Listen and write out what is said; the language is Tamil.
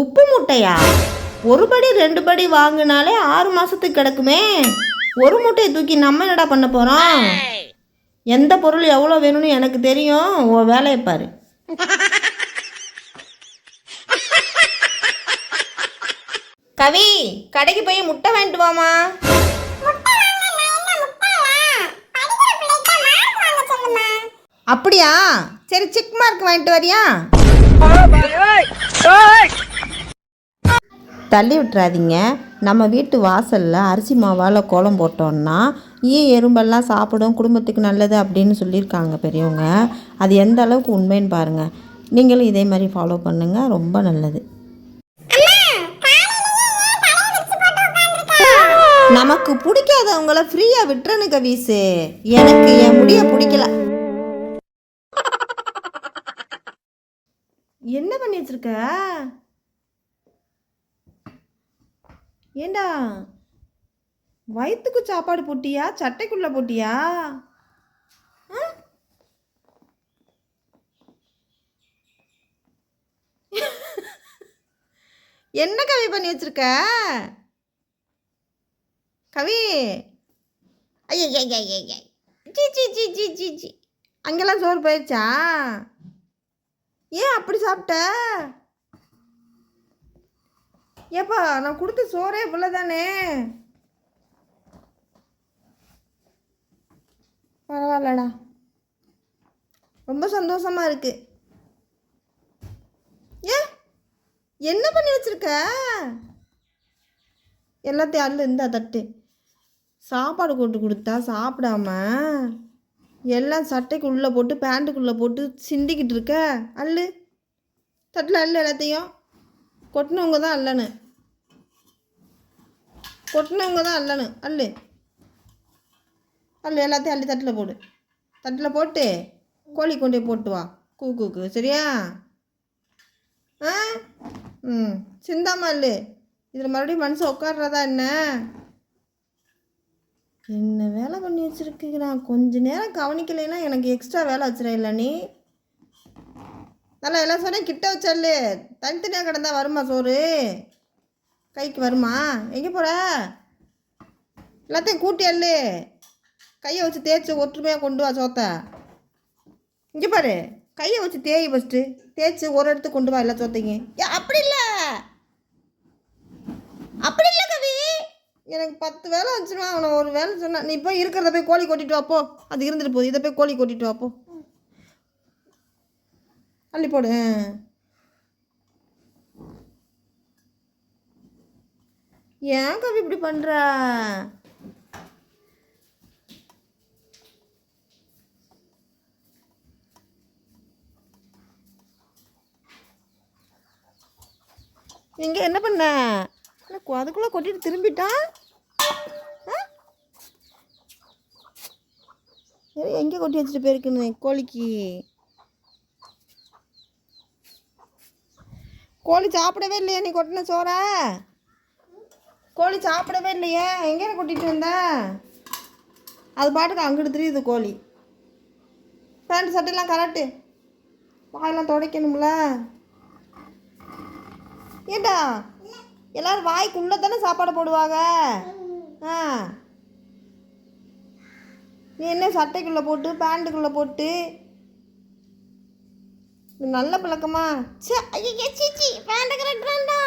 உப்பு முட்டையா? ஒரு படி ரெண்டு படி வாங்கினாலே ஆறு மாசத்துக்கு கிடக்குமே. ஒரு முட்டையை தூக்கி நம்ம என்னடா பண்ண போறோம்? எந்த பொருள் எவ்வளோ வேணும்னு எனக்கு தெரியும். உன் வேலையை பாரு. கவி கடைக்கு போய் முட்டை வாங்கிட்டு வாமா. அப்படியா? சரி செக் மார்க் வாங்கிட்டு வரியா? தள்ளி விட்டுறாதீங்க. நம்ம வீட்டு வாசலில் அரிசி மாவால் கோலம் போட்டோம்னா ஈ எறும்பெல்லாம் சாப்பிடும் குடும்பத்துக்கு நல்லது அப்படின்னு சொல்லியிருக்காங்க பெரியவங்க. அது எந்த அளவுக்கு உண்மைன்னு பாருங்கள் நீங்களும் இதே மாதிரி ஃபாலோ பண்ணுங்கள் ரொம்ப நல்லது. நமக்கு பிடிக்காதவங்கள ஃப்ரீயாக விட்டுறனு கவிசு. எனக்கு என் முடிய பிடிக்கல. என்ன பண்ணி வச்சிருக்க? ஏண்டா? வயிற்றுக்கு சாப்பாடு போட்டியா? சட்டைக்குள்ளே போட்டியா? என்ன கவி பண்ணி வச்சிருக்க? கவி? ஜி ஜி ஜி ஜி ஜி ஜி அங்கெல்லாம் சோறு போயிடுச்சா ஏன் அப்படி சாப்பிட்ட? ஏப்பா நான் கொடுத்த சோறே இவ்வளோ தானே பரவாயில்லடா. ரொம்ப சந்தோஷமாக இருக்குது ஏன் என்ன பண்ணி வச்சுருக்க? எல்லாத்தையும் அள்ளு இருந்தா தட்டு. சாப்பாடு போட்டு கொடுத்தா சாப்பிடாம எல்லாம் சட்டைக்கு உள்ளே போட்டு பேண்ட்டுக்குள்ளே போட்டு சிந்திக்கிட்டு இருக்க? அல்லு தட்டில் அல்லு எல்லாத்தையும். கொட்டினவங்க தான் அல்லன்னு கொட்டினவங்க தான் அல்லணும் அள்ளு அள்ளு எல்லாத்தையும் அள்ளி தட்டில் போடு. தட்டில் போட்டு கோழி கொண்டு போட்டு வா. கூ கூக்கு சரியா? ஆ? ம். சிந்தாமா அல்லு. இதில் மறுபடியும் மனுஷன் உட்கார்றதா என்ன? என்ன வேலை பண்ணி வச்சிருக்கு நான் கொஞ்ச நேரம் கவனிக்கலைன்னா எனக்கு எக்ஸ்ட்ரா வேலை வச்சிட இல்லை நீ நல்லா எல்லா சொன்னேன் கிட்ட வச்சல்லு. தனித்தனியாக கிடந்தா வருமா சோறு? கைக்கு வருமா? எங்கே போகிற எல்லாத்தையும் கூட்டி அல்லு கையை வச்சு தேய்ச்சி ஒற்றுமையாக கொண்டு வா சோத்தை. இங்கே பாரு. கையை வச்சு தேய் ஃபஸ்ட்டு தேய்ச்சி ஒரு இடத்துக்கு கொண்டு வா எல்லா சோத்தைங்க ஏ அப்படி இல்லை. அப்படி இல்லை கவி. எனக்கு பத்து வேலை வச்சுருவா அவனை ஒரு வேலை சொன்னான் நீ போய் இருக்கிறத போய் கோழி கொட்டிட்டு வாப்போ அது இருந்துட்டு போகுது. இதை போய் கோழி கொட்டிட்டு வாப்போ அள்ளி போடு. ஏன் கவி இப்படி பண்ணுற இங்கே என்ன பண்ண? அதுக்குள்ளே கொட்டிட்டு திரும்பிட்டான் ஆ? எங்கே கொட்டி வச்சுட்டு போயிருக்குன்னு கோழிக்கு? கோழி சாப்பிடவே இல்லையா நீ கொட்டின சோற? கோழி சாப்பிடவே இல்லையே. எங்கே கூட்டிகிட்டு வந்த? அது பாட்டுக்கு அங்கிட்டு தெரியுது கோழி. பேண்ட் சட்டையெல்லாம் கரெக்டு வாயெல்லாம் துடைக்கணும்ல. ஏண்டா? எல்லோரும் வாய்க்குள்ளே தானே சாப்பாடு போடுவாங்க? ஆ. நீ என்ன சட்டைக்குள்ளே போட்டு பேண்ட்டுக்குள்ளே போட்டு? நல்ல பழக்கமா? ச்சே ஐயே சீ கரெக்டாண்டா